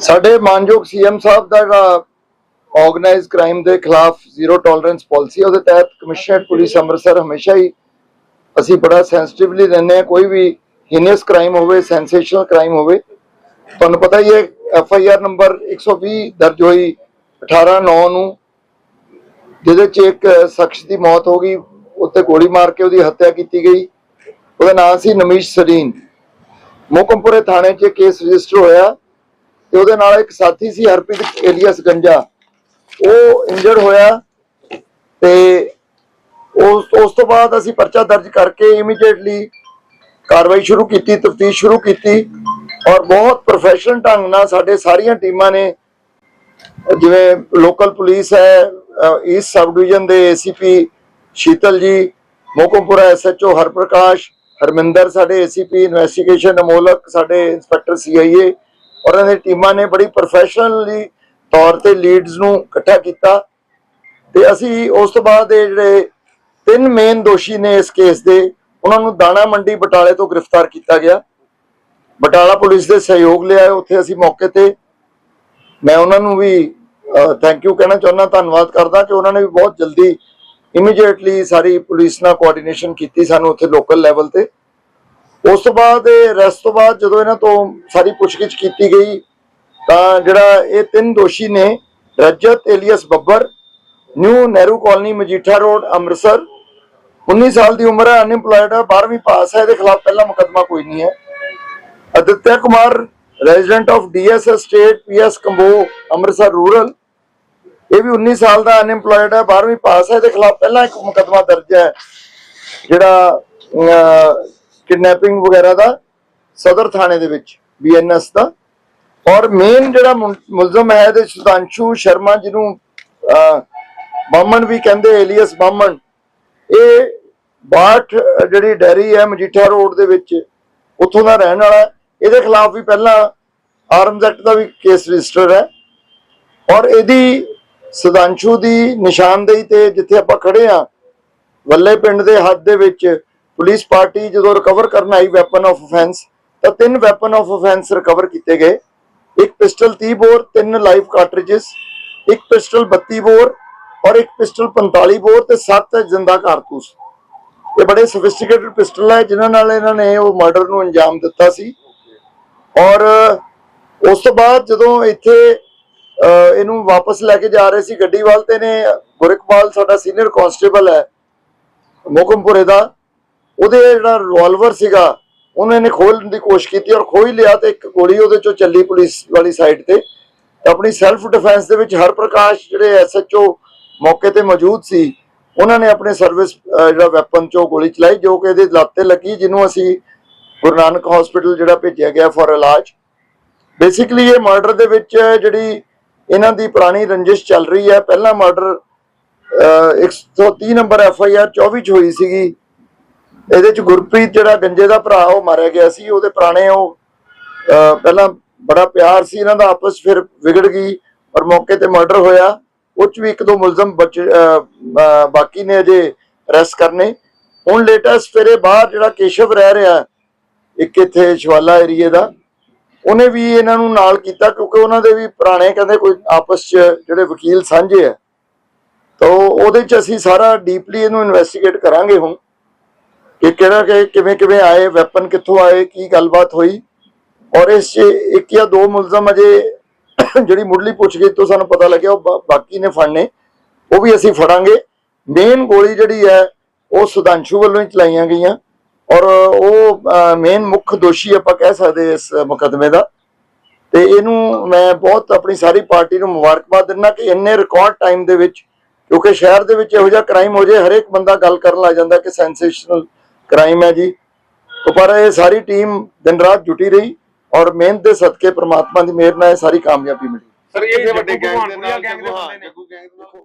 ਸਾਡੇ ਮਾਨਯੋਗ ਸੀਐਮ ਸਾਹਿਬ ਦਾ ਜਿਹੜਾ ਆਰਗੇਨਾਈਜ਼ਡ ਕ੍ਰਾਈਮ ਦੇ ਖਿਲਾਫ ਜ਼ੀਰੋ ਟੋਲਰੈਂਸ ਪਾਲਿਸੀ ਉਹਦੇ ਤਹਿਤ ਕਮਿਸ਼ਨਰੇਟ ਪੁਲਿਸ ਅੰਮ੍ਰਿਤਸਰ ਹਮੇਸ਼ਾ ਹੀ ਅਸੀਂ ਬੜਾ ਸੈਂਸਿਟਿਵਲੀ ਰਹਿੰਦੇ ਹਾਂ, ਕੋਈ ਵੀ ਹੀਨੀਅਸ ਕ੍ਰਾਈਮ ਹੋਵੇ ਸੈਂਸੇਸ਼ਨਲ ਕ੍ਰਾਈਮ ਹੋਵੇ। ਤੁਹਾਨੂੰ ਪਤਾ ਹੀ ਹੈ ਐਫ ਆਈ ਆਰ ਨੰਬਰ 120 ਦਰਜ ਹੋਈ 18 9 ਨੂੰ, ਜਿਹਦੇ ਚ ਇੱਕ ਸ਼ਖਸ ਦੀ ਮੌਤ ਹੋ ਗਈ, ਉੱਤੇ ਗੋਲੀ ਮਾਰ ਕੇ ਉਹਦੀ ਹੱਤਿਆ ਕੀਤੀ ਗਈ। ਉਹਦਾ ਨਾਮ ਸੀ ਨਮੀਸ਼ ਸਰੀਨ ਮੋਕਮਪੁਰੇ ਥਾਣੇ 'ਚ ਕੇਸ ਰਜਿਸਟਰ ਹੋਇਆ। ਤੇ ਉਹਦੇ ਨਾਲ ਇੱਕ ਸਾਥੀ ਸੀ, ਹਰਪ੍ਰੀਤ ਏਲੀਅਸ ਗੰਜਾ। ਉਹ ਇੰਜਰਡ ਹੋਇਆ ਤੇ ਉਸ ਉਸ ਤੋਂ ਬਾਅਦ ਅਸੀਂ ਪਰਚਾ ਦਰਜ ਕਰਕੇ ਇਮੀਡੀਏਟਲੀ ਕਾਰਵਾਈ ਸ਼ੁਰੂ ਕੀਤੀ, ਤਫਤੀਸ਼ ਸ਼ੁਰੂ ਕੀਤੀ ਔਰ ਬਹੁਤ ਪ੍ਰੋਫੈਸ਼ਨਲ ਢੰਗ ਨਾਲ ਸਾਡੇ ਸਾਰੀਆਂ ਟੀਮਾਂ ਨੇ, ਜਿਵੇਂ ਲੋਕਲ ਪੁਲਿਸ ਹੈ ਈਸਟ ਸਬ ਡਿਵੀਜ਼ਨ ਦੇ ਏਸੀਪੀ ਸ਼ੀਤਲ ਜੀ, ਮੋਕਮਪੁਰਾ ਐਸਐਚਓ ਹਰਪ੍ਰਕਾਸ਼, ਹਰਮਿੰਦਰ ਸਾਡੇ ਏਸੀਪੀ ਇਨਵੈਸਟੀਗੇਸ਼ਨ ਅਮੋਲਕ ਸਾਡੇ ਇੰਸਪੈਕਟਰ ਸੀਆਈਏ ਔਰ ਇਹਨਾਂ ਦੀ ਟੀਮਾਂ ਨੇ ਬੜੀ ਪ੍ਰੋਫੈਸ਼ਨਲੀ ਤੌਰ ਤੇ ਲੀਡਸ ਨੂੰ ਇਕੱਠਾ ਕੀਤਾ। ਤੇ ਅਸੀਂ ਉਸ ਤੋਂ ਬਾਅਦ ਇਹ ਜਿਹੜੇ ਤਿੰਨ ਮੇਨ ਦੋਸ਼ੀ ਨੇ ਇਸ ਕੇਸ ਦੇ, ਉਹਨਾਂ ਨੂੰ ਦਾਣਾ ਮੰਡੀ ਬਟਾਲੇ ਤੋਂ ਗ੍ਰਿਫਤਾਰ ਕੀਤਾ ਗਿਆ। ਬਟਾਲਾ ਪੁਲਿਸ ਦੇ ਸਹਿਯੋਗ ਲਿਆ ਉੱਥੇ ਅਸੀਂ ਮੌਕੇ ਤੇ ਮੈਂ ਉਹਨਾਂ ਨੂੰ ਵੀ ਥੈਂਕ ਯੂ ਕਹਿਣਾ ਚਾਹੁੰਦਾ, ਧੰਨਵਾਦ ਕਰਦਾ ਕਿ ਉਹਨਾਂ ਨੇ ਵੀ ਬਹੁਤ ਜਲਦੀ ਇਮੀਡੀਏਟਲੀ ਸਾਰੀ ਪੁਲਿਸ ਨਾਲ ਕੋਆਰਡੀਨੇਸ਼ਨ ਕੀਤੀ ਸਾਨੂੰ ਉੱਥੇ ਲੋਕਲ ਲੈਵਲ ਤੇ। ਉਸ ਤੋਂ ਬਾਅਦ ਇਹ ਰੈਸਟ ਤੋਂ ਬਾਅਦ ਜਦੋਂ ਇਹਨਾਂ ਤੋਂ ਸਾਰੀ ਪੁੱਛਗਿੱਛ ਕੀਤੀ ਗਈ, ਤਾਂ ਜਿਹੜਾ ਇਹ ਤਿੰਨ ਦੋਸ਼ੀ ਨੇ, Rajat alias Babbar, new Nehru colony Majitha road, Amritsar 19 ਸਾਲ ਦੀ ਉਮਰ ਹੈ ਅਨਇੰਪਲੋਇਡ ਹੈ 12ਵੀਂ ਪਾਸ ਹੈ, ਇਹਦੇ ਖਿਲਾਫ ਪਹਿਲਾ ਮੁਕੱਦਮਾ ਕੋਈ ਨਹੀਂ ਹੈ। Aditya Kumar resident of DS state PS Kambo, Amritsar rural ਇਹ ਵੀ 19 ਸਾਲ ਦਾ ਅਨਇੰਪਲੋਇਡ ਹੈ 12ਵੀਂ ਪਾਸ ਹੈ, ਇਹਦੇ ਖਿਲਾਫ ਪਹਿਲਾਂ ਇੱਕ ਮੁਕੱਦਮਾ ਦਰਜ ਹੈ, ਜਿਹੜਾ ਕਿਡਨੈਪਿੰਗ ਵਗੈਰਾ ਦਾ ਸਦਰ ਥਾਣੇ ਦੇ ਵਿੱਚ ਬੀਐਨਐਸ ਦਾ। ਔਰ ਮੇਨ ਜਿਹੜਾ ਮੁਲਜ਼ਮ ਹੈ ਇਹਦੇ ਸੁਦਾਂਸ਼ੂ ਸ਼ਰਮਾ ਜਿਹਨੂੰ ਬਾਮਣ ਵੀ ਕਹਿੰਦੇ ਏਲੀਅਸ ਬਾਮਣ ਇਹ ਬਾਠ ਜਿਹੜੀ ਡੈਰੀ ਹੈ ਮਜੀਠਾ ਰੋਡ ਦੇ ਵਿੱਚ, ਉੱਥੋਂ ਦਾ ਰਹਿਣ ਵਾਲਾ ਇਹਦੇ ਖਿਲਾਫ ਵੀ ਪਹਿਲਾਂ ਆਰਮਜ਼ ਐਕਟ ਦਾ ਵੀ ਕੇਸ ਰਜਿਸਟਰ ਹੈ। ਔਰ ਇਹਦੀ ਸੁਦਾਂਸ਼ੂ ਦੀ ਨਿਸ਼ਾਨਦੇਹੀ ਤੇ ਜਿੱਥੇ ਆਪਾਂ ਖੜੇ ਆ ਵੱਲੇ ਪਿੰਡ ਦੇ ਹੱਦ ਦੇ ਵਿੱਚ ਪੁਲਿਸ ਪਾਰਟੀ ਜਦੋਂ ਰਿਕਵਰ ਕਰਨ ਆਈ ਵੈਪਨ ਆਫ ਆਫੈਂਸ ਤਾਂ ਤਿੰਨ ਵੈਪਨ ਆਫ ਆਫੈਂਸ ਰਿਕਵਰ ਕੀਤੇ ਗਏ। ਇੱਕ ਪਿਸਟਲ 30 ਬੋਰ ਤਿੰਨ ਲਾਈਵ ਕਾਰਟ੍ਰਿਜਸ ਇੱਕ ਪਿਸਟਲ 32 ਬੋਰ ਔਰ ਇੱਕ ਪਿਸਟਲ 45 ਬੋਰ ਤੇ ਸੱਤ ਜਿੰਦਾ ਕਾਰਤੂਸ। ਇਹ ਬੜੇ ਸੋਫਿਸਟੀਕੇਟਡ ਪਿਸਟਲ ਹੈ ਜਿਨ੍ਹਾਂ ਨਾਲ ਇਹਨਾਂ ਨੇ ਉਹ ਮਰਡਰ ਨੂੰ ਅੰਜਾਮ ਦਿੱਤਾ ਸੀ। ਔਰ ਉਸ ਤੋਂ ਬਾਅਦ ਜਦੋਂ ਇੱਥੇ ਅਹ, ਇਹਨੂੰ ਵਾਪਸ ਲੈ ਕੇ ਜਾ ਰਹੇ ਸੀ ਗੱਡੀ ਵੱਲ ਤੇ ਨੇ ਗੁਰਕਪਾਲ ਸਾਡਾ ਸੀਨੀਅਰ ਕਾਂਸਟੇਬਲ ਹੈ ਮੋਕਮਪੁਰੇ ਦਾ ਉਹਦੇ ਜਿਹੜਾ ਰਿਵਾਲਵਰ ਸੀਗਾ, ਉਹਨਾਂ ਨੇ ਖੋਲਣ ਦੀ ਕੋਸ਼ਿਸ਼ ਕੀਤੀ ਔਰ ਖੋਹ ਲਿਆ ਤੇ ਇੱਕ ਗੋਲੀ ਉਹਦੇ ਚੋਂ ਚੱਲੀ ਪੁਲਿਸ ਵਾਲੀ ਸਾਈਡ ਤੇ। ਆਪਣੀ ਸੈਲਫ ਡਿਫੈਂਸ ਦੇ ਵਿੱਚ ਹਰਪ੍ਰਕਾਸ਼ ਜਿਹੜੇ ਐਸਐਚਓ ਮੌਕੇ ਤੇ ਮੌਜੂਦ ਸੀ, ਉਹਨਾਂ ਨੇ ਆਪਣੇ ਸਰਵਿਸ ਜਿਹੜਾ ਵੈਪਨ ਚੋਂ ਗੋਲੀ ਚਲਾਈ, ਜੋ ਕਿ ਇਹਦੇ ਲੱਤ ਤੇ ਲੱਗੀ, ਜਿਹਨੂੰ ਅਸੀਂ ਗੁਰੂ ਨਾਨਕ ਹਸਪੀਟਲ ਜਿਹੜਾ ਭੇਜਿਆ ਗਿਆ ਫॉर ਇਲਾਜ। ਬੇਸਿਕਲੀ ਇਹ ਮਰਡਰ ਦੇ ਵਿੱਚ ਜਿਹੜੀ ਇਹਨਾਂ ਦੀ ਪੁਰਾਣੀ ਰੰਜਿਸ਼ ਚੱਲ ਰਹੀ ਹੈ, ਪਹਿਲਾ murder 130 number F I R 24 ਚ ਹੋਈ ਸੀਗੀ। ਇਹਦੇ ਚ ਗੁਰਪ੍ਰੀਤ ਜਿਹੜਾ ਗੰਜੇ ਦਾ ਭਰਾ, ਉਹ ਮਾਰਿਆ ਗਿਆ ਸੀ, ਉਹਦੇ ਪੁਰਾਣੇ ਉਹ ਪਹਿਲਾਂ ਬੜਾ ਪਿਆਰ ਸੀ ਇਹਨਾਂ ਦਾ, ਆਪਸ ਫਿਰ ਵਿਗੜ ਗਈ ਔਰ ਮੌਕੇ ਤੇ ਮਰਡਰ ਹੋਇਆ। ਉਹ ਵੀ ਇੱਕ ਦੋ ਮੁਲਜ਼ਮ ਬਾਕੀ ਨੇ ਅਜੇ ਅਰੈਸਟ ਕਰਨੇ। ਹੁਣ ਲੇਟੈਸਟ ਫਿਰ ਬਾਹਰ ਜਿਹੜਾ ਕੇਸ਼ਵ ਰਹਿ ਰਿਹਾ, ਇੱਕ ਇੱਥੇ ਸ਼ਵਾਲਾ ਏਰੀਏ ਦਾ, ਉਹਨੇ ਵੀ ਇਹਨਾਂ ਨੂੰ ਨਾਲ ਕੀਤਾ ਕਿਉਂਕਿ ਉਹਨਾਂ ਦੇ ਵੀ ਪੁਰਾਣੇ ਕਹਿੰਦੇ ਕੋਈ ਆਪਸ 'ਚ ਜਿਹੜੇ ਵਕੀਲ ਸਾਂਝੇ ਆ। ਤਾਂ ਉਹਦੇ 'ਚ ਅਸੀਂ ਸਾਰਾ ਡੀਪਲੀ ਇਹਨੂੰ ਇਨਵੈਸਟੀਗੇਟ ਕਰਾਂਗੇ ਹੁਣ। ਕਿ ਕਿਹੜਾ ਕਿ ਕਿਵੇਂ ਕਿਵੇਂ ਆਏ ਵੈਪਨ ਕਿੱਥੋਂ ਆਏ, ਕੀ ਗੱਲਬਾਤ ਹੋਈ? ਔਰ ਇਸ 'ਚ ਇੱਕ ਜਾਂ ਦੋ ਮੁਲਜ਼ਮ ਅਜੇ ਜਿਹੜੀ ਮੁੱਢਲੀ ਪੁੱਛਗਿੱਛ ਤੋਂ ਸਾਨੂੰ ਪਤਾ ਲੱਗਿਆ, ਉਹ ਬਾਕੀ ਨੇ ਫੜਨੇ ਉਹ ਵੀ ਅਸੀਂ ਫੜਾਂਗੇ। ਮੇਨ ਗੋਲੀ ਜਿਹੜੀ ਹੈ, ਉਹ ਸੁਦਾਂਸ਼ੂ ਵੱਲੋਂ ਹੀ ਚਲਾਈਆਂ ਗਈਆਂ। ਔਰ ਉਹ ਮੇਨ ਮੁੱਖ ਦੋਸ਼ੀ ਆਪਾਂ ਕਹਿ ਸਕਦੇ ਇਸ ਮੁਕਦਮੇ ਦਾ। ਤੇ ਇਹਨੂੰ ਮੈਂ ਬਹੁਤ ਆਪਣੀ ਸਾਰੀ ਪਾਰਟੀ ਨੂੰ ਮੁਬਾਰਕਬਾਦ ਦਿੰਦਾ ਕਿ ਇੰਨੇ ਰਿਕਾਰਡ ਟਾਈਮ ਦੇ ਵਿੱਚ, ਕਿਉਂਕਿ ਸ਼ਹਿਰ ਦੇ ਵਿੱਚ ਇਹੋ ਜਿਹਾ ਕ੍ਰਾਈਮ ਹੋ ਜੇ ਹਰੇਕ ਬੰਦਾ ਗੱਲ ਕਰਨ ਲੱਗ ਜਾਂਦਾ ਕਿ ਸੈਂਸੇਸ਼ਨਲ ਕ੍ਰਾਈਮ ਹੈ ਜੀ। ਤਾਂ ਪਰ ਇਹ ਸਾਰੀ ਟੀਮ ਦਿਨ ਰਾਤ ਜੁਟੀ ਰਹੀ ਔਰ ਮਿਹਨਤ ਦੇ ਸਦਕੇ ਪ੍ਰਮਾਤਮਾ ਦੀ ਮਿਹਰ ਨਾਲ ਇਹ ਸਾਰੀ ਕਾਮਯਾਬੀ ਮਿਲੀ। ਸਰ ਇਹ ਵੱਡੇ ਗੈਂਗ ਦੇ ਨਾਲ ਗੈਂਗ ਦੇ ਜੱਗੂ ਹਾਂ ਬੰਦੇ ਨੇ। ਜੱਗੂ ਗੈਂਗ ਦੇ ਨਾਲ